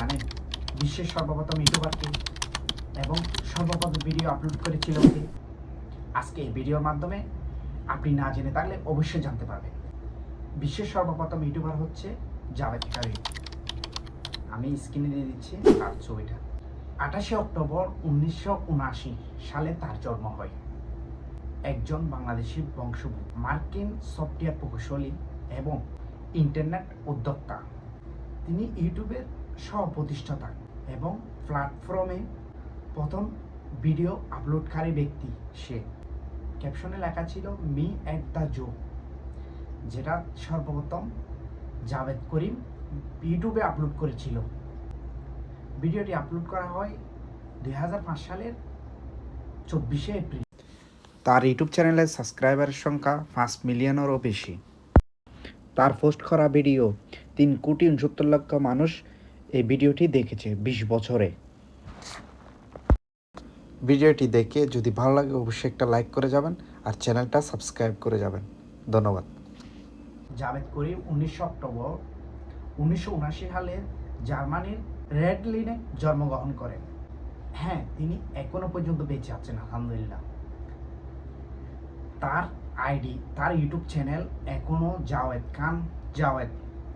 জানেন, বিশ্বের সর্বপ্রথম ইউটিউবারকে এবং সর্বপ্রথম ভিডিও আপলোড করেছিল কে? আজকে এই ভিডিওর মাধ্যমে আপনি না জেনে থাকলে অবশ্যই জানতে পারবেন। বিশ্বের সর্বপ্রথম ইউটিউবার হচ্ছে জাভেদ কারিম আমি স্ক্রিনে দিয়ে দিচ্ছি তার ছবিটা। আঠাশে অক্টোবর উনিশশো উনআশি সালে তার জন্ম হয়। একজন বাংলাদেশি বংশোদ্ভূত। মার্কিন সফটওয়্যার প্রকৌশলী এবং ইন্টারনেট উদ্যোক্তা। তিনি ইউটিউবের সহ প্রতিষ্ঠাতা এবং প্ল্যাটফর্মে প্রথম ভিডিও আপলোডকারী ব্যক্তি সে। ক্যাপশনে লেখা ছিল, মি অ্যাট দ্য জো যেটা সর্বপ্রথম জাভেদ করিম ইউটিউবে আপলোড করেছিল। ভিডিওটি আপলোড করা হয় দুই হাজার পাঁচ সালের চব্বিশে এপ্রিল। তার ইউটিউব চ্যানেলের সাবস্ক্রাইবারের সংখ্যা পাঁচ মিলিয়নেরও বেশি। তার পোস্ট করা ভিডিও তিন কোটি উনসত্তর লক্ষ মানুষ এই ভিডিওটি দেখেছে বিশ বছরে। ভিডিওটি দেখে যদি ভালো লাগে অবশ্যই একটা লাইক করে যাবেন আর চ্যানেলটা সাবস্ক্রাইব করে যাবেন। ধন্যবাদ। জাভেদ করিম উনিশশো অক্টোবর উনিশশো উনাশি সালে জার্মানির রেডলিনে জন্মগ্রহণ করেন। হ্যাঁ তিনি এখনও পর্যন্ত বেঁচে আছেন আলহামদুলিল্লাহ। তার আইডি তার ইউটিউব চ্যানেল এখনও জাওয়েদ খান জাওয়েদ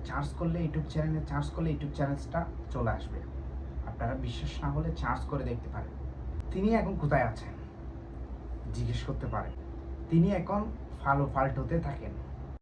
চার্জ করলে ইউটিউব চ্যানেলে চার্জ করলে ইউটিউব চ্যানেলটা চলে আসবে। আপনারা বিশ্বাস না হলে চার্জ করে দেখতে পারেন। তিনি এখন কোথায় আছেন? জিজ্ঞেস করতে পারেন। তিনি এখন ফালো ফাল্টোতে থাকেন।